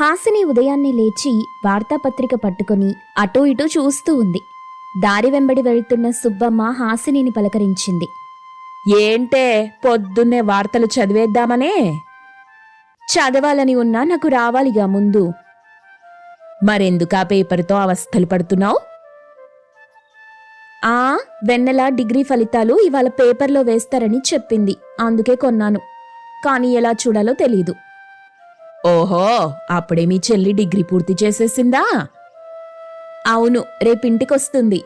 హాసిని ఉదయాన్నే లేచి వార్తాపత్రిక పట్టుకొని అటూ ఇటూ చూస్తూ ఉంది. దారి వెంబడి వెళ్తున్న సుబ్బమ్మ హాసినిని పలకరించింది. ఏంటే పొద్దున్నే వార్తలు చదివేద్దామనే? చదవాలని ఉన్నా నాకు రావాలిగా ముందు. మరెందుకా పేపర్తో అవస్థలు పడుతున్నావు? ఆ వెన్నెల డిగ్రీ ఫలితాలు ఇవాళ పేపర్లో వేస్తారని చెప్పింది. అందుకే కొన్నాను. కానీ ఎలా చూడాలో తెలీదు. ఓహో అప్పుడే మీ చెల్లి డిగ్రీ పూర్తి చేసేసిందా? అవును రేపింటికొస్తుంది.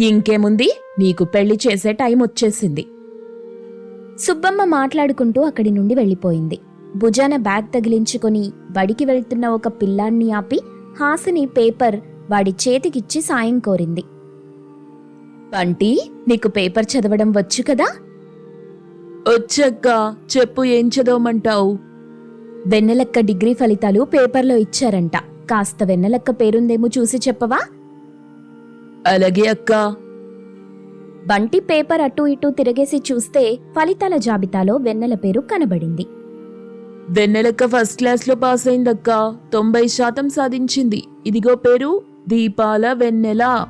ఇంకేముంది? నీకు పెళ్ళి చేసే టైం వచ్చేసింది. సుబ్బమ్మ మాట్లాడుకుంటూ అక్కడి నుండి వెళ్ళిపోయింది. భుజాన బ్యాగ్ తగిలించుకొని బడికి వెళ్తున్న ఒక పిల్లాన్ని ఆపి హాసిని పేపర్ వాడి చేతికిచ్చి సాయం కోరింది. బంటి నీకు పేపర్ చదవడం వచ్చు కదా? వచ్చక్క చెప్పు ఏం చదవమంటావు? వెన్నెలక్క డిగ్రీ ఫలితాలు పేపర్లో ఇచ్చారంట. కాస్త వెన్నెలక్క పేరుందేమో చూసి చెప్పవా? అలాగే అక్క. బంటి పేపర్ అటూ ఇటూ తిరగేసి చూస్తే ఫలితాల జాబితాలో వెన్నెల పేరు కనబడింది. వెన్నెలక్క ఫస్ట్ క్లాస్లో పాస్ అయిందక్క తొంభై శాతం సాధించింది. ఇదిగో పేరు దీపాల వెన్నెల.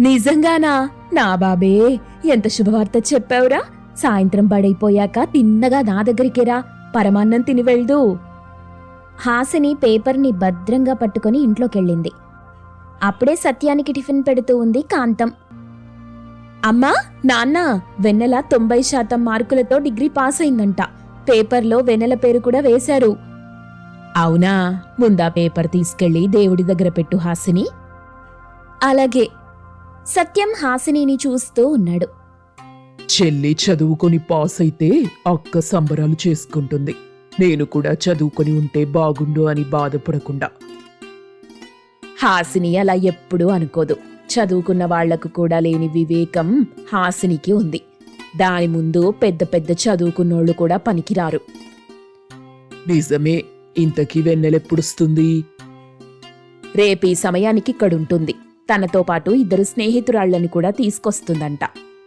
నిజంగానా? నా బాబే ఎంత శుభవార్త చెప్పావురా? సాయంత్రం బడైపోయాక తిన్నగా నా దగ్గరికేరా. పరమాన్నం తిని వెళ్దు. హాసిని పేపర్ని భద్రంగా పట్టుకొని ఇంట్లోకెళ్ళింది. అప్పుడే సత్యానికి టిఫిన్ పెడుతూ ఉంది కాంతం. అమ్మా నాన్న వెన్నెల తొంభై శాతం మార్కులతో డిగ్రీ పాస్ అయిందంట పేపర్లో వెన్నెల పేరు కూడా వేశారు. అవునా? ముందా పేపర్ తీసుకెళ్ళి దేవుడి దగ్గర పెట్టు హాసిని. అలాగే. సత్యం హాసినిని చూస్తూ ఉన్నాడు. చెల్లి చదువుకొని పాస్ అయితే అక్క సంబరాలు చేసుకుంటుంది. నేను కూడా చదువుకొని ఉంటే బాగుండు అని బాధపడకుండా. హాసిని అలా ఎప్పుడూ అనుకోదు. చదువుకున్న వాళ్ళకు కూడా లేని వివేకం హాసినికి ఉంది. దాని ముందు పెద్ద పెద్ద చదువుకున్నోళ్ళు కూడా పనికిరారు. నిజమే ఇంతకీ వెన్నెలెప్పుడొస్తుంది రేపీ సమయానికి ఇక్కడుంటుంది. తనతో పాటు ఇద్దరు స్నేహితురాళ్ళని కూడా తీసుకొస్తుందంట.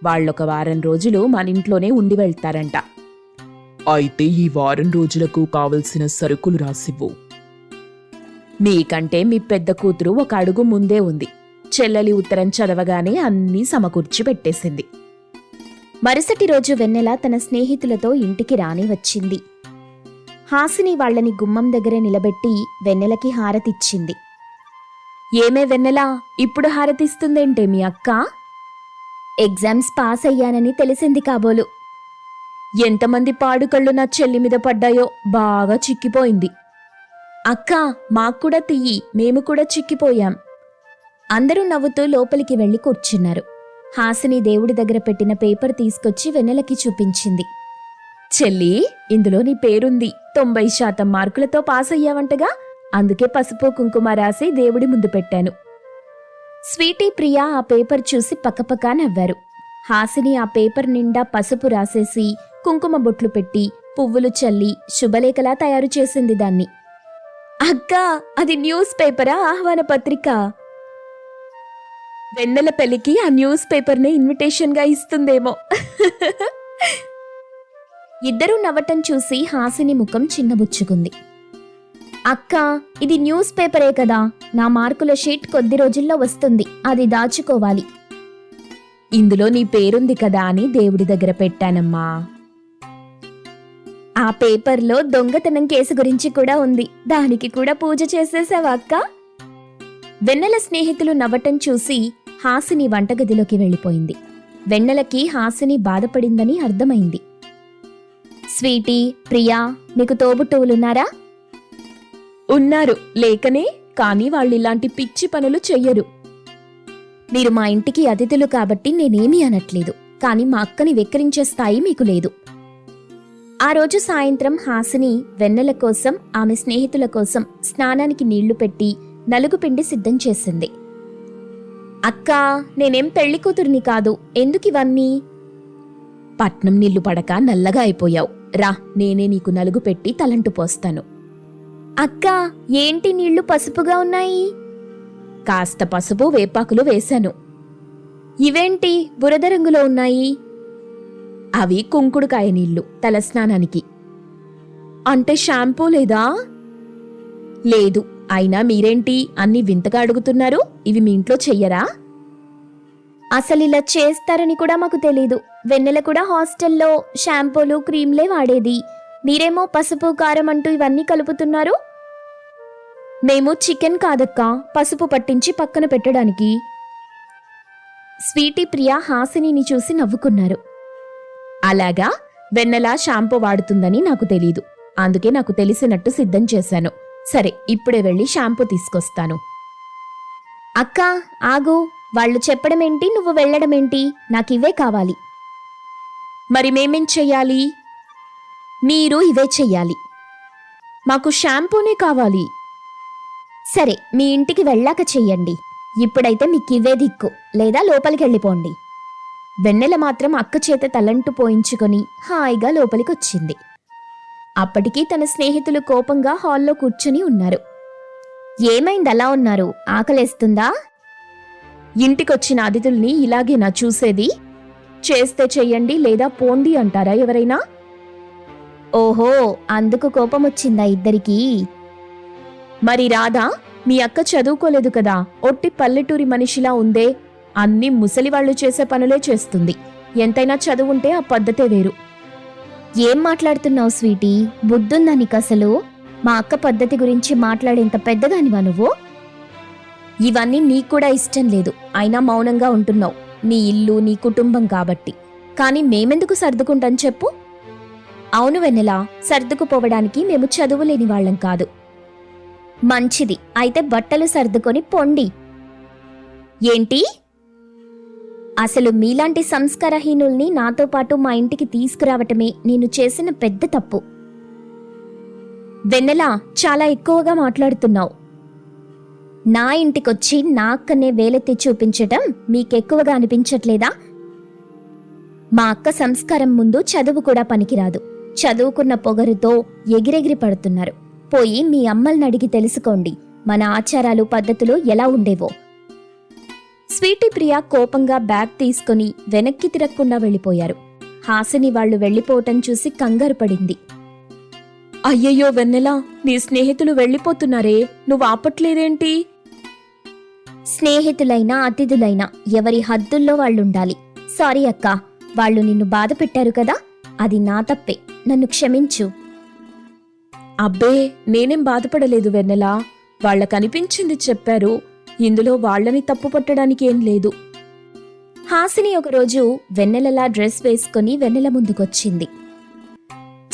వాళ్ళొక వారం రోజులు మన ఇంట్లోనే ఉండి వెళ్తారంట. అయితే ఈ వారం రోజులకు కావలసిన సరుకులు రాసివ్వు. నీకంటే మీ పెద్ద కూతురు ఒక అడుగు ముందే ఉంది. చెల్లెలి ఉత్తరం చదవగానే అన్నీ సమకూర్చి పెట్టేసింది. మరుసటి రోజు వెన్నెల తన స్నేహితులతో ఇంటికి రాని వచ్చింది. హాసిని వాళ్ళని గుమ్మం దగ్గర నిలబెట్టి వెన్నెలకి హారతిచ్చింది. ఏమే వెన్నెల? ఇప్పుడు హారతిస్తుందేంటే మీ అక్క? ఎగ్జామ్స్ పాస్ అయ్యానని తెలిసింది కాబోలు. ఎంతమంది పాడుకళ్ళు నా చెల్లి మీద పడ్డాయో బాగా చిక్కిపోయింది. అక్క మాక్కూడా తియ్యి మేము కూడా చిక్కిపోయాం. అందరూ నవ్వుతూ లోపలికి వెళ్ళి కూర్చున్నారు. హాసిని దేవుడి దగ్గర పెట్టిన పేపర్ తీసుకొచ్చి వెన్నెలకి చూపించింది. చెల్లి ఇందులో నీ పేరుంది. తొంభై శాతం మార్కులతో పాస్ అయ్యావంటగా అందుకే పసుపు కుంకుమ రాసి దేవుడి ముందు పెట్టాను. స్వీటీ ప్రియా ఆ పేపర్ చూసి పక్కపక్క నవ్వారు. హాసిని ఆ పేపర్ నిండా పసుపు రాసేసి కుంకుమ బొట్లు పెట్టి పువ్వులు చల్లి శుభలేఖలా తయారు చేసింది దాన్ని. అక్క అది న్యూస్ పేపరా ఆహ్వాన పత్రిక? వెన్నెల పెళ్ళికి ఆ న్యూస్ పేపర్ని ఇన్విటేషన్గా ఇస్తుందేమో. ఇద్దరూ నవ్వటం చూసి హాసిని ముఖం చిన్నబుచ్చుకుంది. అక్క ఇది న్యూస్ పేపరే కదా. నా మార్కుల షీట్ కొద్ది రోజుల్లో వస్తుంది. అది దాచుకోవాలి. ఇందులో నీ పేరుంది కదా అని దేవుడి దగ్గర పెట్టానమ్మా. ఆ పేపర్లో దొంగతనం కేసు గురించి కూడా ఉంది. దానికి కూడా పూజ చేసేసావా అక్క? వెన్నెల స్నేహితులు నవ్వటం చూసి హాసిని వంటగదిలోకి వెళ్ళిపోయింది. వెన్నెలకి హాసిని బాధపడిందని అర్థమైంది. స్వీటీ ప్రియా మీకు తోబుట్టువులున్నారా? ఉన్నారు. లేకనే కానీ వాళ్ళు ఇలాంటి పిచ్చి పనులు చెయ్యరు. మీరు మా ఇంటికి అతిథులు కాబట్టి నేనేమీ అనట్లేదు. కానీ మా అక్కని వెక్కిరించే స్థాయి మీకు లేదు. ఆ రోజు సాయంత్రం హాసిని వెన్నెల కోసం ఆమె స్నేహితుల కోసం స్నానానికి నీళ్ళు పెట్టి నలుగుపిండి సిద్ధం చేసింది. అక్కా నేనేం పెళ్ళి కూతురిని కాదు. ఎందుకు ఇవన్నీ? పట్నం నీళ్ళు పడక నల్లగా అయిపోయావు. రా నేనే నీకు నలుగు పెట్టి తలంటు పోస్తాను. అక్కా ఏంటి నీళ్ళు పసుపుగా ఉన్నాయి? కాస్త పసుపు వేపాకులు వేశాను. ఇవేంటి బురద రంగులో ఉన్నాయి? అవి కుంకుడుకాయ నీళ్ళు తలస్నానానికి. అంటే షాంపూ లేదా? లేదు అయినా మీరేంటి అన్ని వింతగా అడుగుతున్నారు? ఇవి మీ ఇంట్లో చెయ్యరా? అసలు ఇలా చేస్తారని కూడా మాకు తెలీదు. వెన్నెల కూడా హాస్టల్లో షాంపూలు క్రీమ్లే వాడేది. మీరేమో పసుపు కారం అంటూ ఇవన్నీ కలుపుతున్నారు? మేము చికెన్ కాదక్క పసుపు పట్టించి పక్కన పెట్టడానికి. స్వీటీ ప్రియ హాసినిని చూసి నవ్వుకున్నారు. అలాగా? వెన్నెలా షాంపూ వాడుతుందని నాకు తెలీదు. అందుకే నాకు తెలిసినట్టు సిద్ధం చేశాను. సరే ఇప్పుడే వెళ్ళి షాంపూ తీసుకొస్తాను. అక్క ఆగు. వాళ్ళు చెప్పడమేంటి నువ్వు వెళ్ళడమేంటి? నాకివే కావాలి. మరి మేమేం చెయ్యాలి? మీరు ఇవే చెయ్యాలి. మాకు షాంపూనే కావాలి. సరే మీ ఇంటికి వెళ్ళాక చెయ్యండి. ఇప్పుడైతే మీకు ఇవే దిక్కు లేదా లోపలికి వెళ్ళిపోండి వెన్నెల మాత్రం అక్క చేత తలంటు పోయించుకొని హాయిగా లోపలికొచ్చింది. అప్పటికీ తన స్నేహితులు కోపంగా హాల్లో కూర్చుని ఉన్నారు. ఏమైంది అలా ఉన్నారు? ఆకలేస్తుందా? ఇంటికొచ్చిన అతిథుల్ని ఇలాగేనా చూసేది? చేస్తే చెయ్యండి లేదా పోండి అంటారా ఎవరైనా? ఓహో అందుకు కోపం వచ్చిందా ఇద్దరికీ? మరి రాధా మీ అక్క చదువుకోలేదు కదా ఒట్టి పల్లెటూరి మనిషిలా ఉందే అన్ని ముసలివాళ్ళు చేసే పనులే చేస్తుంది. ఎంతైనా చదువుంటే ఆ పద్ధతే వేరు. ఏం మాట్లాడుతున్నావు స్వీటీ? బుద్ధుందా నీకు అసలు మా అక్క పద్ధతి గురించి మాట్లాడేంత పెద్దదానివా నువ్వు? ఇవన్నీ నీకు కూడా ఇష్టం లేదు అయినా మౌనంగా ఉంటున్నావు. నీ ఇల్లు నీ కుటుంబం కాబట్టి. కానీ మేమెందుకు సర్దుకుంటాం చెప్పు? అవును వెన్నెలా సర్దుకుపోవడానికి మేము చదువులేని వాళ్ళం కాదు. మంచిది. అయితే బట్టలు సర్దుకొని పొండి. ఏంటి? అసలు మీలాంటి సంస్కారహీనుల్ని నాతో పాటు మా ఇంటికి తీసుకురావటమే నేను చేసిన పెద్ద తప్పు. వెన్నెలా చాలా ఎక్కువగా మాట్లాడుతున్నావు. నా ఇంటికొచ్చి నా అక్కనే వేలెత్తి చూపించటం మీకెక్కువగా అనిపించట్లేదా? మా అక్క సంస్కారం ముందు చదువు కూడా పనికిరాదు. చదువుకున్న పొగరుతో ఎగిరెగిరి పడుతున్నారు. పోయి మీ అమ్మల్ని అడిగి తెలుసుకోండి. మన ఆచారాలు పద్ధతులు ఎలా ఉండేవో. స్వీటీ ప్రియ కోపంగా బ్యాగ్ తీసుకుని వెనక్కి తిరగకుండా వెళ్ళిపోయారు. హాసిని వాళ్ళు వెళ్ళిపోవటం చూసి కంగారు పడింది. అయ్యయ్యో వెన్నెలా నీ స్నేహితులు వెళ్ళిపోతున్నారే నువ్వు ఆపట్లేదేంటి? స్నేహితులైనా అతిథులైనా ఎవరి హద్దుల్లో వాళ్ళుండాలి. సారీ అక్క వాళ్ళు నిన్ను బాధ పెట్టారు కదా అది నా తప్పే. నన్ను క్షమించు. అబ్బే నేనేం బాధపడలేదు వెన్నెలా. వాళ్ళకనిపించింది చెప్పారు. ఇందులో వాళ్ళని తప్పు పట్టడానికి ఏం లేదు. హాసిని ఒకరోజు వెన్నెలలా డ్రెస్ వేసుకుని వెన్నెల ముందుకొచ్చింది.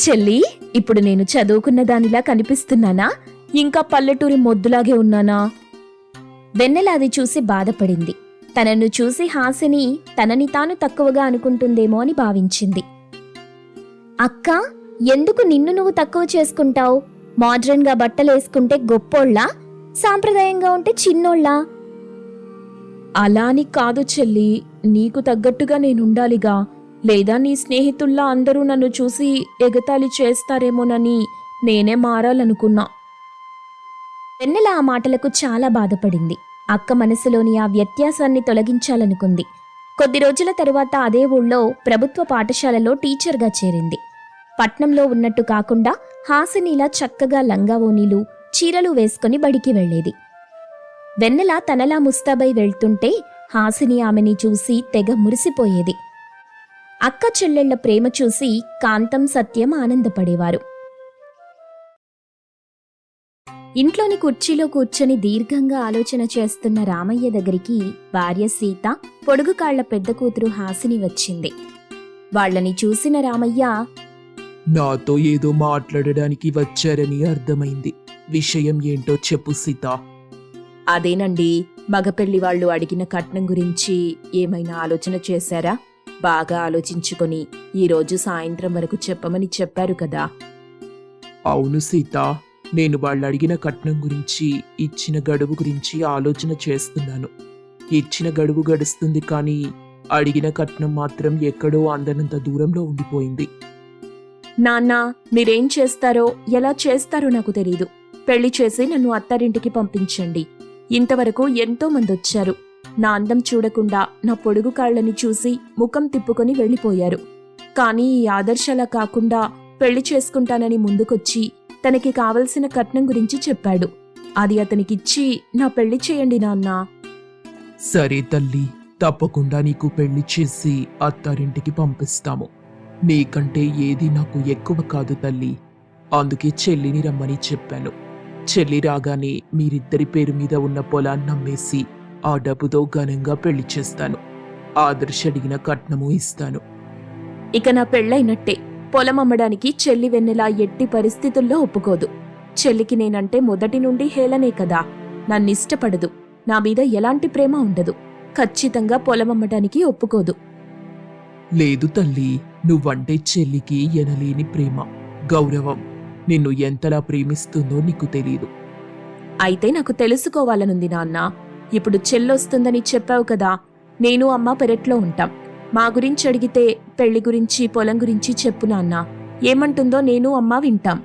చెల్లి ఇప్పుడు నేను చదువుకున్న దానిలా కనిపిస్తున్నానా? ఇంకా పల్లెటూరి మొద్దులాగే ఉన్నానా? వెన్నెల అది చూసి బాధపడింది. తనను చూసి హాసిని తనని తాను తక్కువగా అనుకుంటుందేమో అని భావించింది. అక్క ఎందుకు నిన్ను నువ్వు తక్కువ చేసుకుంటావు? మోడ్రన్గా బట్టలేసుకుంటే గొప్పోళ్ళా? సాంప్రదాయంగా ఉంటే చిన్నోళ్ళా? అలా అని కాదు చెల్లి. నీకు తగ్గట్టుగా నేనుండాలిగా. లేదా నీ స్నేహితుల్లా అందరూ నన్ను చూసి ఎగతాళి చేస్తారేమోనని నేనే మారాలనుకున్నా. వెన్నెల ఆ మాటలకు చాలా బాధపడింది. అక్క మనసులోని ఆ వ్యత్యాసాన్ని తొలగించాలనుకుంది. కొద్ది రోజుల తరువాత అదే ఊళ్ళో ప్రభుత్వ పాఠశాలలో టీచర్గా చేరింది. పట్నంలో ఉన్నట్టు కాకుండా హాసినిలా చక్కగా లంగావోనీలు చీరలు వేసుకుని బడికి వెళ్ళేది. వెన్నెల తనలా ముస్తాబై వెళ్తుంటే హాసిని ఆమెని చూసి తెగ మురిసిపోయేది. అక్క చెల్లెళ్ళ ప్రేమ చూసి కాంతం సత్యం ఆనందపడేవారు. ఇంట్లోని కుర్చీలో కూర్చొని దీర్ఘంగా ఆలోచన చేస్తున్న రామయ్య దగ్గరికి భార్య సీత పొడుగు కాళ్ళ పెద్ద కూతురు హాసిని వచ్చింది. వాళ్ళని చూసిన రామయ్య నాతో ఏదో మాట్లాడడానికి వచ్చారని అర్థమైంది. విషయం ఏంటో చెప్పు సీత. అదేనండి. మగపెళ్ళి వాళ్ళు అడిగిన కట్నం గురించి ఏమైనా ఆలోచన చేశారా? బాగా ఆలోచించుకొని ఈరోజు సాయంత్రం వరకు చెప్పమని చెప్పారు కదా. అవును సీత. నేను వాళ్ళు అడిగిన కట్నం గురించి ఇచ్చిన గడువు గురించి ఆలోచన చేస్తున్నాను. ఇచ్చిన గడువు గడుస్తుంది కానీ అడిగిన కట్నం మాత్రం ఎక్కడో అందనంత దూరంలో ఉండిపోయింది. నాన్నా మీరేం చేస్తారో ఎలా చేస్తారో నాకు తెలీదు. పెళ్ళి చేసి నన్ను అత్తారింటికి పంపించండి. ఇంతవరకు ఎంతో మంది వచ్చారు. నా అందం చూడకుండా నా పొడుగు కాళ్ళని చూసి ముఖం తిప్పుకొని వెళ్ళిపోయారు. కానీ ఈ ఆదర్శలా కాకుండా పెళ్ళి చేసుకుంటానని ముందుకొచ్చి తనకి కావలసిన కట్నం గురించి చెప్పాడు. అది అతనికిచ్చి నా పెళ్ళి చేయండి నాన్నా. సరే తల్లి తప్పకుండా నీకు పెళ్ళి చేసి అత్తారింటికి పంపిస్తాము. నీకంటే ఏది నాకు ఎక్కువ కాదు తల్లి. అందుకే చెల్లిని రమ్మని చెప్పాను. చెల్లి రాగానే మీరిద్దరి పేరు మీద ఉన్న పొలాన్ని నమ్మేసి ఆ డబ్బుతో ఘనంగా పెళ్ళి చేస్తాను. ఆదర్శ అడిగిన కట్నము ఇస్తాను. ఇక నా పెళ్ళైనట్టే. పొలం అమ్మడానికి చెల్లి వెన్నెలా ఎట్టి పరిస్థితుల్లో ఒప్పుకోదు. చెల్లికి నేనంటే మొదటి నుండి హేళనే కదా. నన్నిష్టపడదు. నా మీద ఎలాంటి ప్రేమ ఉండదు. ఖచ్చితంగా పొలం అమ్మడానికి ఒప్పుకోదు. లేదు తల్లి నువ్వంటే చెల్లికి ఎనలేని ప్రేమ గౌరవం. నిన్ను ఎంతలా ప్రేమిస్తుందో నీకు తెలీదు. అయితే నాకు తెలుసుకోవాలనుంది నాన్న. ఇప్పుడు చెల్లొస్తుందని చెప్పావు కదా నేను అమ్మ పెరట్లో ఉంటాం. మా గురించి అడిగితే పెళ్ళి గురించి పొలం గురించి చెప్పు నాన్న. ఏమంటుందో నేను అమ్మ వింటాం.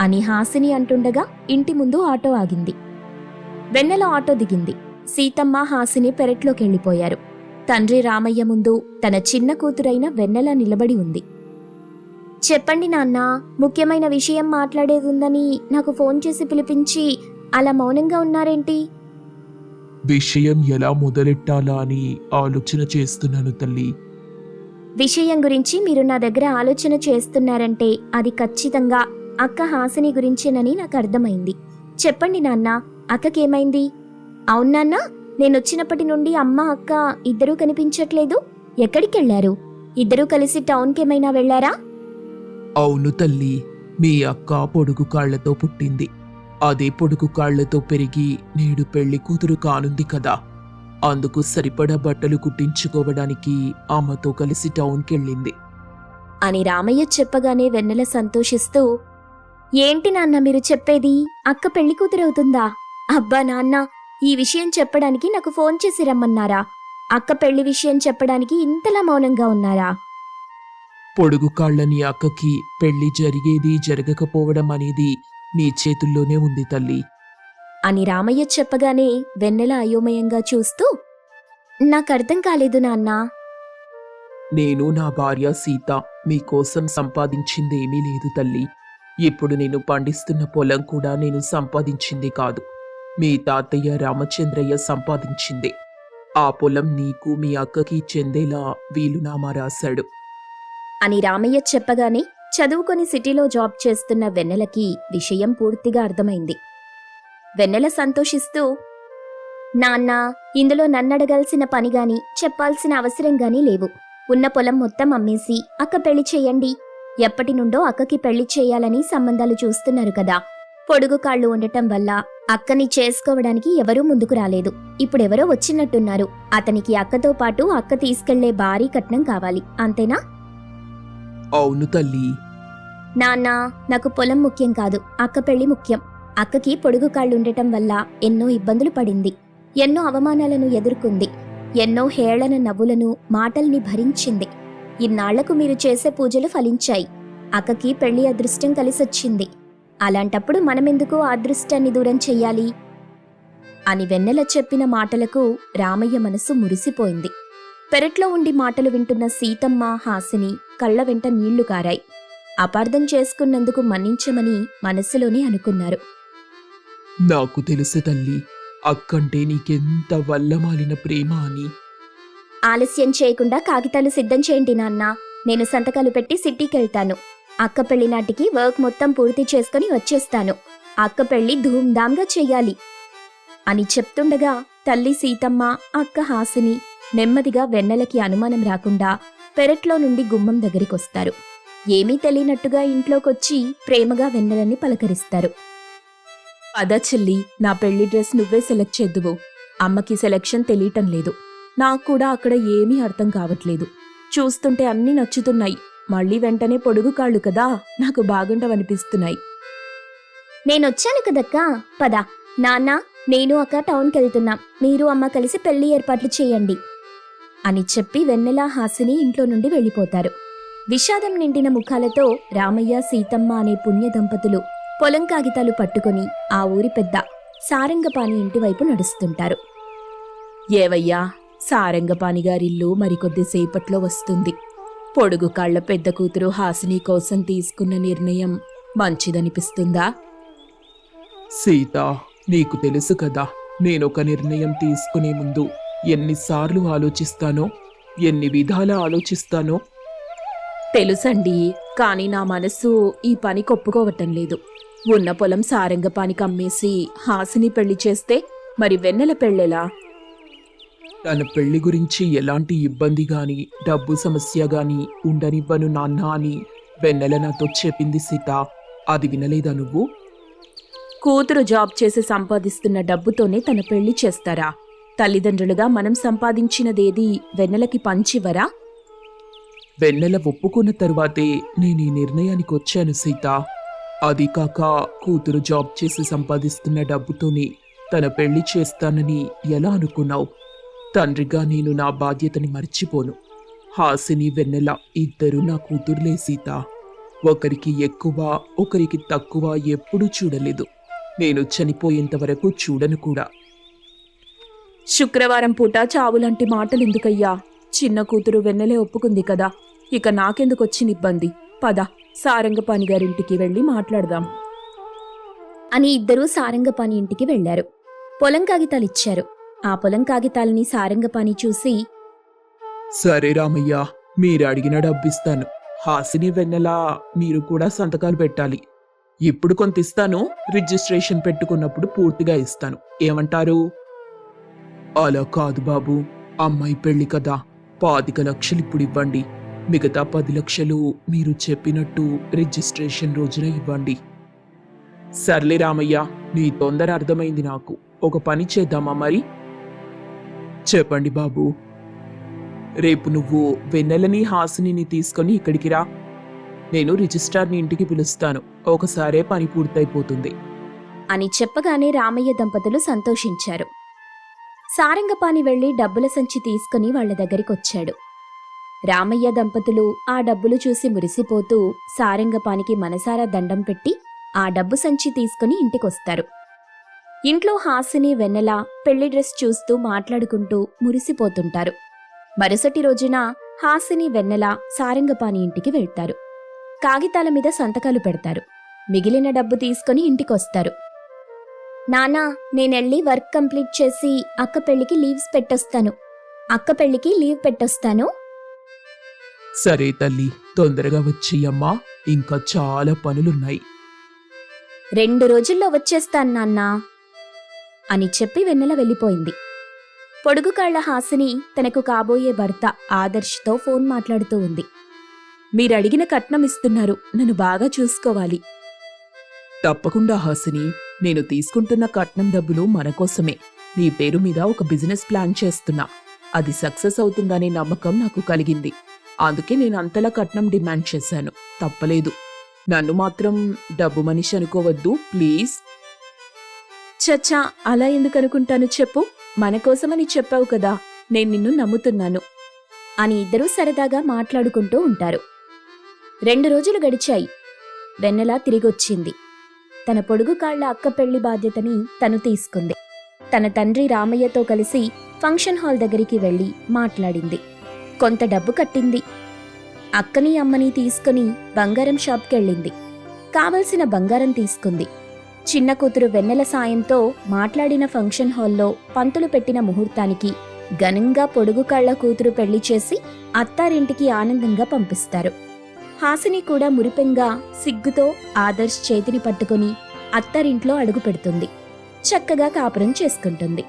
అని హాసిని అంటుండగా ఇంటి ముందు ఆటో ఆగింది. వెన్నెల ఆటో దిగింది. సీతమ్మ హాసిని పెరట్లోకెళ్ళిపోయారు. తండ్రి రామయ్య ముందు తన చిన్న కూతురైన వెన్నెల నిలబడి ఉంది. చెప్పండి నాన్న ముఖ్యమైన విషయం మాట్లాడేదుందని నాకు ఫోన్ చేసి పిలిపించి అలా మౌనంగా ఉన్నారేంటి? విషయం ఎలా మొదలెట్టాలా అని ఆలోచన చేస్తున్నాను తల్లి. విషయం గురించి మీరు నా దగ్గర ఆలోచన చేస్తున్నారంటే అది ఖచ్చితంగా అక్క హాసిని గురించేనని నాకు అర్థమైంది. చెప్పండి నాన్న అక్కకేమైంది? అవును నాన్న నేనొచ్చినప్పటి నుండి అమ్మ అక్క ఇద్దరూ కనిపించట్లేదు. ఎక్కడికెళ్ళారు? ఇద్దరూ కలిసి టౌన్కేమైనా వెళ్ళారా? అవును తల్లి మీ అక్క పొడుగు కాళ్ళతో పుట్టింది. అదే పొడుగు కాళ్ళతో పెరిగి నేడు పెళ్ళి కూతురు కానుంది కదా. అందుకు సరిపడా బట్టలు కుట్టించుకోవడానికి అమ్మతో కలిసి టౌన్కెళ్ళింది. అని రామయ్య చెప్పగానే వెన్నెల సంతోషిస్తూ ఏంటి నాన్న మీరు చెప్పేది? అక్క పెళ్ళి కూతురవుతుందా? అబ్బా నాన్న ఈ విషయం చెప్పడానికి నాకు ఫోన్ చేసి రమ్మన్నారా? అక్క పెళ్ళి విషయం చెప్పడానికి ఇంతలా మౌనంగా ఉన్నారా? పొడుగు కాళ్ళని అక్కకి పెళ్ళి జరిగేది జరగకపోవడం అనేది నీ చేతుల్లోనే ఉంది తల్లి. అని రామయ్య చెప్పగానే వెన్నెల అయోమయంగా చూస్తూ నాకర్థం కాలేదు నాన్నా. నేను నా భార్య సీత మీకోసం సంపాదించిందేమీ లేదు తల్లి. ఇప్పుడు నేను పండిస్తున్న పొలం కూడా నేను సంపాదించింది కాదు. మీ తాతయ్య రామచంద్రయ్య సంపాదించింది. ఆ పొలం నీకు మీ అక్కకి చెందేలా వీలునామా రాశాడు. అని రామయ్య చెప్పగానే చదువుకొని సిటీలో జాబ్ చేస్తున్న వెన్నెలకి విషయం పూర్తిగా అర్థమైంది. వెన్నెల సంతోషిస్తూ నాన్న ఇందులో నన్నడగాల్సిన పని గాని చెప్పాల్సిన అవసరం గాని లేవు. ఉన్న పొలం మొత్తం అమ్మేసి అక్క పెళ్ళి చేయండి. ఎప్పటి నుండో అక్కకి పెళ్ళి చేయాలని సంబంధాలు చూస్తున్నారు కదా. పొడుగు కాళ్ళు ఉండటం వల్ల అక్కని చేసుకోవడానికి ఎవరూ ముందుకు రాలేదు. ఇప్పుడెవరో వచ్చినట్టున్నారు. అతనికి అక్కతో పాటు అక్క తీసుకెళ్ళే భారీ కట్నం కావాలి. అంతేనా? అవును తల్లి. నాన్నా నాకు పొలం ముఖ్యం కాదు. అక్క పెళ్ళి ముఖ్యం. అక్కకి పొడుగు కాళ్ళుండటం వల్ల ఎన్నో ఇబ్బందులు పడింది. ఎన్నో అవమానాలను ఎదుర్కొంది. ఎన్నో హేళన నవ్వులను మాటల్ని భరించింది. ఇన్నాళ్ళకు మీరు చేసే పూజలు ఫలించాయి. అక్కకి పెళ్ళి అదృష్టం కలిసొచ్చింది. అలాంటప్పుడు మనమెందుకు అదృష్టాన్ని దూరం చెయ్యాలి? అని వెన్నెల చెప్పిన మాటలకు రామయ్య మనసు మురిసిపోయింది. పెరట్లో ఉండి మాటలు వింటున్న సీతమ్మ హాసిని కళ్ళ వెంట నీళ్ళు కారాయి. అపార్థం చేసుకున్నందుకు మన్నించమని మనస్సులోనే అనుకున్నారు. నాకు తెలుసు తల్లి అక్కంటే నీకెంత వల్లమాలిన ప్రేమ అని. ఆలస్యం చేయకుండా కాగితాలు సిద్ధం చేయండి నాన్న. నేను సంతకాలు పెట్టి సిటీకెళ్తాను. అక్క పెళ్ళి నాటికి వర్క్ మొత్తం పూర్తి చేసుకుని వచ్చేస్తాను. అక్క పెళ్ళి ధూమ్ధామ్గా చెయ్యాలి అని చెప్తుండగా తల్లి సీతమ్మ అక్క హాసిని నెమ్మదిగా వెన్నెలకి అనుమానం రాకుండా పెరట్లో నుండి గుమ్మం దగ్గరికొస్తారు. ఏమీ తెలియనట్టుగా ఇంట్లోకొచ్చి ప్రేమగా వెన్నెలని పలకరిస్తారు. అదా చెల్లి నా పెళ్ళి డ్రెస్ నువ్వే సెలెక్ట్ చేద్దువు. అమ్మకి సెలెక్షన్ తెలియటం లేదు. నాకు కూడా అక్కడ ఏమీ అర్థం కావట్లేదు. చూస్తుంటే అన్నీ నచ్చుతున్నాయి. మళ్ళీ వెంటనే పొడుగు కాళ్ళు కదా? నాకు బాగుండవనిపిస్తున్నాయి. నేనొచ్చాను కదక్కా. పద. నాన్న నేను అక్క టౌన్కెళ్తున్నాం. మీరు అమ్మ కలిసి పెళ్ళి ఏర్పాట్లు చేయండి. అని చెప్పి వెన్నెల హాసిని ఇంట్లో నుండి వెళ్ళిపోతారు. విషాదం నిండిన ముఖాలతో రామయ్య సీతమ్మ అనే పుణ్య దంపతులు పొలం కాగితాలు పట్టుకొని ఆ ఊరి పెద్ద సారంగపాణి ఇంటివైపు నడుస్తుంటారు. ఏవయ్యా సారంగపాణి గారిల్లు మరికొద్దిసేపట్లో వస్తుంది. పొడుగు కాళ్ళ పెద్ద కూతురు హాసిని కోసం తీసుకున్న నిర్ణయం మంచిదనిపిస్తుందా? సీత నీకు తెలుసు కదా నేనొక నిర్ణయం తీసుకునే ముందు ఎన్నిసార్లు ఆలోచిస్తానో ఎన్ని విధాల ఆలోచిస్తానో? తెలుసండి కానీ నా మనస్సు ఈ పని కొప్పుకోవటం లేదు. ఉన్న పొలం సారంగ పనికి అమ్మేసి హాసిని పెళ్ళి చేస్తే మరి వెన్నెల పెళ్ళెలా? తన పెళ్ళి గురించి ఎలాంటి ఇబ్బంది గాని డబ్బు సమస్య గాని ఉండనివ్వను నాన్న అని వెన్నెల నాతో చెప్పింది సీత. అది వినలేదా నువ్వు? కూతురు జాబ్ చేసి సంపాదిస్తున్న డబ్బుతోనే తన పెళ్ళి చేస్తారా? తల్లిదండ్రులుగా మనం సంపాదించినదేది వెన్నెలకి పంచివరా? వెన్నెల ఒప్పుకున్న తరువాతే నేను ఈ నిర్ణయానికి వచ్చాను సీత. అది కాక కూతురు జాబ్ చేసి సంపాదిస్తున్న డబ్బుతోనే తన పెళ్ళి చేస్తానని ఎలా అనుకున్నావు? తండ్రిగా నేను నా బాధ్యతని మర్చిపోను. హాసిని వెన్నెల ఇద్దరు నా కూతుర్లే సీత. ఒకరికి ఎక్కువ ఒకరికి తక్కువ ఎప్పుడూ చూడలేదు. నేను చనిపోయేంత వరకు చూడను కూడా. శుక్రవారం పూట చావులాంటి మాటలెందుకయ్యా? చిన్న కూతురు వెన్నెలే ఒప్పుకుంది కదా. ఇక నాకెందుకొచ్చిన ఇబ్బంది పద సారంగపాణి గారింటికి వెళ్ళి మాట్లాడదాం. అని ఇద్దరూ సారంగపాణి ఇంటికి వెళ్ళారు. పొలం కాగితాలిచ్చారు. ఆ పొలం కాగితాలని సారంగపాణి చూసి సరే రామయ్య మీరు అడిగిన డబ్బిస్తాను. హాసిని వెన్నెలా మీరు కూడా సంతకాలు పెట్టాలి. ఇప్పుడు కొంత ఇస్తాను రిజిస్ట్రేషన్ పెట్టుకున్నప్పుడు పూర్తిగా ఇస్తాను. ఏమంటారు? అలా కాదు బాబు అమ్మాయి పెళ్ళి కదా. పాతిక లక్షలు ఇప్పుడు ఇవ్వండి. మిగతా పది లక్షలు మీరు చెప్పినట్టు రిజిస్ట్రేషన్ రోజున ఇవ్వండి. సర్లే రామయ్య నీ తొందర అర్థమైంది నాకు. ఒక పని చేద్దామా మరి? చెప్పండి బాబు. రేపు నువ్వు వెన్నెలని హాసిని తీసుకొని ఇక్కడికి రా. నేను రిజిస్ట్రార్ని ఇంటికి పిలుస్తాను. ఒకసారే పని పూర్తయిపోతుంది. అని చెప్పగానే రామయ్య దంపతులు సంతోషించారు. సారంగపాణి వెళ్ళి డబ్బుల సంచి తీసుకుని వాళ్ళ దగ్గరికొచ్చాడు. రామయ్య దంపతులు ఆ డబ్బులు చూసి మురిసిపోతూ సారంగపానికి మనసారా దండం పెట్టి ఆ డబ్బు సంచి తీసుకుని ఇంటికొస్తారు. ఇంట్లో హాసిని వెన్నెల పెళ్ళి డ్రెస్ చూస్తూ మాట్లాడుకుంటూ మురిసిపోతుంటారు. మరుసటి రోజున హాసిని వెన్నెల సారంగపాణి ఇంటికి వెళ్తారు. కాగితాల మీద సంతకాలు పెడతారు. మిగిలిన డబ్బు తీసుకుని ఇంటికొస్తారు. నానా నేనెళ్ళి వర్క్ కంప్లీట్ చేసి అక్క పెళ్ళికి లీవ్స్ పెట్టొస్తాను. అక్క పెళ్ళికి లీవ్ పెట్టొస్తాను? సరే తల్లి తొందరగా వచ్చి అమ్మా ఇంకా చాలా పనులున్నాయి. రెండు రోజుల్లో వచ్చేస్తాను నాన్నా. అని చెప్పి వెన్నెల వెళ్ళిపోయింది. పొడుగు కాళ్ళ హాసిని తనకు కాబోయే భర్త ఆదర్శ్తో ఫోన్ మాట్లాడుతూ ఉంది. మీరడిగిన కట్నం ఇస్తున్నారు. నన్ను బాగా చూసుకోవాలి. తప్పకుండా హాసిని. నేను తీసుకుంటున్న కట్నం డబ్బులు మన కోసమే. నీ పేరు మీద ఒక బిజినెస్ ప్లాన్ చేస్తున్నా. అది సక్సెస్ అవుతుందనే నమ్మకం నాకు కలిగింది. అందుకే నేను అంతలా కట్నం డిమాండ్ చేశాను. తప్పలేదు. నన్ను మాత్రం డబ్బు మనిషి అనుకోవద్దు. ప్లీజ్ చచ్చా అలా ఎందుకు అనుకుంటాను చెప్పు? మనకోసమని చెప్పావు కదా నేను నిన్ను నమ్ముతున్నాను. అని ఇద్దరూ సరదాగా మాట్లాడుకుంటూ ఉంటారు. రెండు రోజులు గడిచాయి. వెన్నెలా తిరిగొచ్చింది. తన పొడుగు కాళ్ళ అక్క పెళ్ళి బాధ్యతని తను తీసుకుంది. తన తండ్రి రామయ్యతో కలిసి ఫంక్షన్ హాల్ దగ్గరికి వెళ్ళి మాట్లాడింది. కొంత డబ్బు కట్టింది. అక్కని అమ్మని తీసుకుని బంగారం షాప్కెళ్ళింది. కావలసిన బంగారం తీసుకుంది. చిన్న కూతురు వెన్నెల సాయంతో మాట్లాడిన ఫంక్షన్ హాల్లో పంతులు పెట్టిన ముహూర్తానికి ఘనంగా పొడుగు కళ్ళ కూతురు పెళ్ళి చేసి అత్తారింటికి ఆనందంగా పంపిస్తారు. హాసిని కూడా మురిపెంగా సిగ్గుతో ఆదర్శ్ చేతిని పట్టుకొని అత్తారింట్లో అడుగు పెడుతుంది. చక్కగా కాపురం చేసుకుంటుంది.